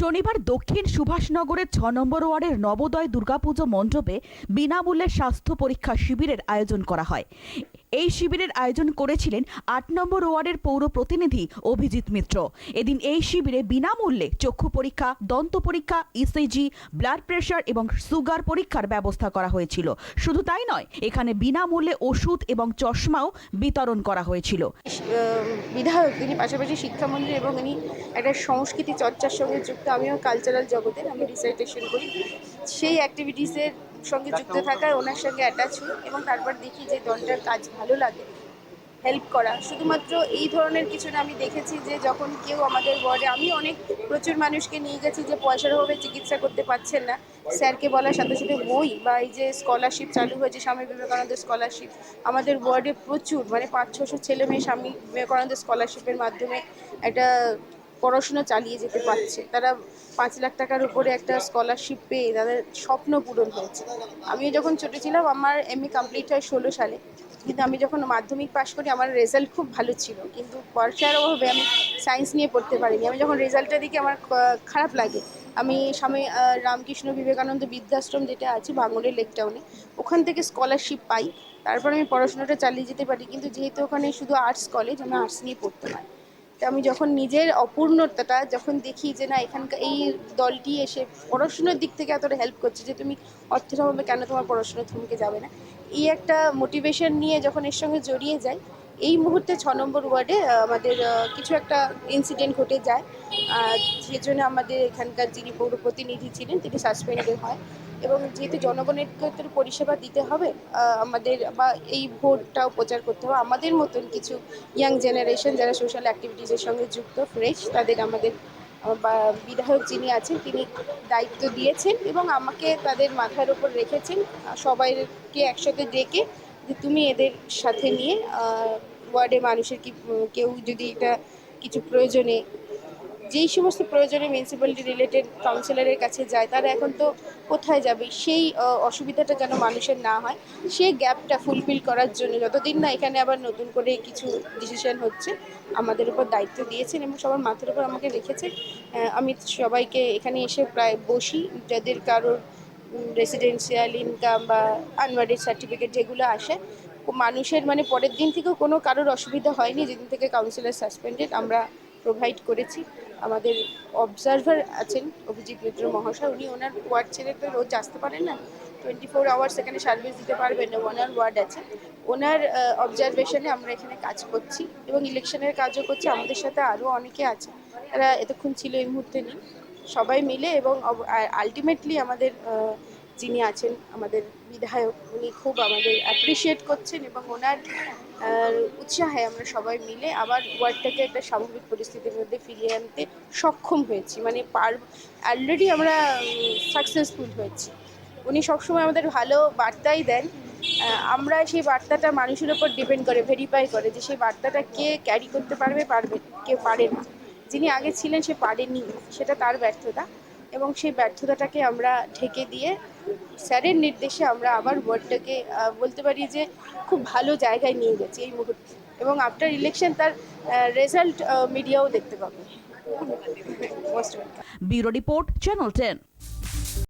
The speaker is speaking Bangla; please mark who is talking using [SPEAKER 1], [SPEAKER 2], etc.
[SPEAKER 1] শনিবার দক্ষিণ সুভাষনগরের ছ নম্বর ওয়ার্ডের নবোদয় দুর্গাপুজো মণ্ডপে বিনামূল্যে স্বাস্থ্য পরীক্ষা শিবিরের আয়োজন করা হয়। এই শিবিরের আয়োজন করেছিলেন আট নম্বর ওয়ার্ডের পৌর প্রতিনিধি অভিজিৎ মিত্র। এদিন এই শিবিরে বিনামূল্যে চক্ষু পরীক্ষা, দন্ত পরীক্ষা ইসিজি ব্লাড প্রেশার এবং সুগার পরীক্ষার ব্যবস্থা করা হয়েছিল। শুধু তাই নয়, এখানে বিনামূল্যে ওষুধ এবং চশমাও বিতরণ করা হয়েছিল।
[SPEAKER 2] বিধায়ক, তিনি পাশাপাশি শিক্ষামন্ত্রী এবং ইনি একটা সংস্কৃতি চর্চার সঙ্গে যুক্ত। আমিও কালচারাল জগতের, আমি রিসাইটেশন করি। সেই অ্যাক্টিভিটিসের সঙ্গে যুক্ত থাকায় ওনার সঙ্গে অ্যাটাচ হই এবং তারপর দেখি যে দলটার কাজ ভালো লাগে হেল্প করা। শুধুমাত্র এই ধরনের কিছু না আমি দেখেছি যে যখন কেউ আমাদের ওয়ার্ডে আমি অনেক প্রচুর মানুষকে নিয়ে গেছি যে পয়সার অভাবে চিকিৎসা করতে পারছেন না। স্যারকে বলার সাথে সাথে বই বা এই যে স্কলারশিপ চালু হয়েছে স্বামী বিবেকানন্দ স্কলারশিপ আমাদের ওয়ার্ডে প্রচুর মানে পাঁচ ছশো ছেলে মেয়ে স্বামী বিবেকানন্দ স্কলারশিপের মাধ্যমে একটা পড়াশোনা চালিয়ে যেতে পারছে। তারা পাঁচ লাখ টাকার উপরে একটা স্কলারশিপ পেয়ে তাদের স্বপ্ন পূরণ হয়েছে। আমিও যখন ছোটো ছিলাম, আমার এমএ কমপ্লিট হয় ষোলো সালে। কিন্তু আমি যখন মাধ্যমিক পাশ করি, আমার রেজাল্ট খুব ভালো ছিল। কিন্তু পর্যায়ের অভাবে আমি সায়েন্স নিয়ে পড়তে পারিনি। আমি যখন রেজাল্টটা দেখি, আমার খারাপ লাগে। আমি স্বামী রামকৃষ্ণ বিবেকানন্দ বৃদ্ধাশ্রম যেটা আছে ভাঙড়ের লেক টাউনে ওখান থেকে স্কলারশিপ পাই। তারপর আমি পড়াশোনাটা চালিয়ে যেতে পারি। কিন্তু যেহেতু ওখানে শুধু আর্টস কলেজ আমি আর্টস নিয়ে পড়তে পারি। আমি যখন নিজের অপূর্ণতাটা যখন দেখি যে না এখানকার এই দলটি এসে পড়াশুনোর দিক থেকে এতটা হেল্প করছে যে তুমি অর্থের অভাবে কেন তোমার পড়াশোনা থমকে যাবে না? এই একটা মোটিভেশন নিয়ে যখন এর সঙ্গে জড়িয়ে যাই এই মুহূর্তে ছ নম্বর ওয়ার্ডে আমাদের কিছু একটা ইনসিডেন্ট ঘটে যায়। আহ, যে জন্য আমাদের এখানকার যিনি পৌর প্রতিনিধি ছিলেন তিনি সাসপেন্ডেড হয়। এবং যেহেতু জনগণের পরিষেবা দিতে হবে আমাদের বা এই ভোটটাও প্রচার করতে হবে, আমাদের মতন কিছু ইয়াং জেনারেশন যারা সোশ্যাল অ্যাক্টিভিটিসের সঙ্গে যুক্ত ফ্রেশ তাদের আমাদের বা বিধায়ক যিনি আছেন, তিনি দায়িত্ব দিয়েছেন এবং আমাকে তাদের মাথার উপর রেখেছেন সবাইকে একসাথে ডেকে যে তুমি এদের সাথে নিয়ে ওয়ার্ডে মানুষের কি কেউ যদি এটা কিছু প্রয়োজনে যেই সমস্ত প্রয়োজনে মিউনিসিপ্যালিটি রিলেটেড কাউন্সিলরের কাছে যায়, তারা এখন তো কোথায় যাবে? সেই অসুবিধাটা যেন মানুষের না হয়, সেই গ্যাপটা ফুলফিল করার জন্য যতদিন না এখানে আবার নতুন করে কিছু ডিসিশন হচ্ছে, আমাদের উপর দায়িত্ব দিয়েছেন এবং সবার মাথার উপর আমাকে রেখেছে আমি সবাইকে এখানে এসে প্রায় বসি, যাদের কারোর রেসিডেন্সিয়াল ইনকাম বা আনওয়ার্ডেড সার্টিফিকেট যেগুলো আসে, মানুষের মানে পরের দিন থেকেও কোনো কারোর অসুবিধা হয়নি, যেদিন থেকে কাউন্সিলর সাসপেন্ডেড আমরা প্রোভাইড করেছি। আমাদের অবজারভার আছেন অভিজিৎ মিত্র মহাশয়, উনি ওনার ওয়ার্ড ছেড়ে তো রোজ আসতে পারেন না। টোয়েন্টি ফোর আওয়ার্স এখানে সার্ভিস দিতে পারবেন না, ওনার ওয়ার্ড আছে। ওনার অবজারভেশনে আমরা এখানে কাজ করছি এবং ইলেকশনের কাজও করছি, আমাদের সাথে আরও অনেকে আছে। তারা এতক্ষণ ছিল এই মুহূর্তে নেই। সবাই মিলে এবং আলটিমেটলি আমাদের যিনি আছেন আমাদের বিধায়ক, উনি খুব আমাদের অ্যাপ্রিসিয়েট করছেন এবং ওনার উৎসাহে আমরা সবাই মিলে আবার ওয়ার্ডটাকে একটা স্বাভাবিক পরিস্থিতির মধ্যে ফিরিয়ে আনতে সক্ষম হয়েছি। মানে পার অলরেডি আমরা সাকসেসফুল হয়েছি। উনি সবসময় আমাদের ভালো বার্তাই দেন। আমরা সেই বার্তাটা মানুষের ওপর ডিপেন্ড করে ভেরিফাই করে যে সেই বার্তাটা কে ক্যারি করতে পারবে পারবে, কে পারে না। যিনি আগে ছিলেন সে পারেনি, সেটা তার ব্যর্থতা। এবং সেই ব্যর্থতাটাকে আমরা ঢেকে দিয়ে স্যারের নির্দেশে আমরা আবার ওয়ার্ডটাকে বলতে পারি যে খুব ভালো জায়গায় নিয়ে গেছি এই মুহূর্তে। এবং আফটার ইলেকশন তার রেজাল্ট মিডিয়াও দেখতে পাবে।
[SPEAKER 1] Bureau report channel ten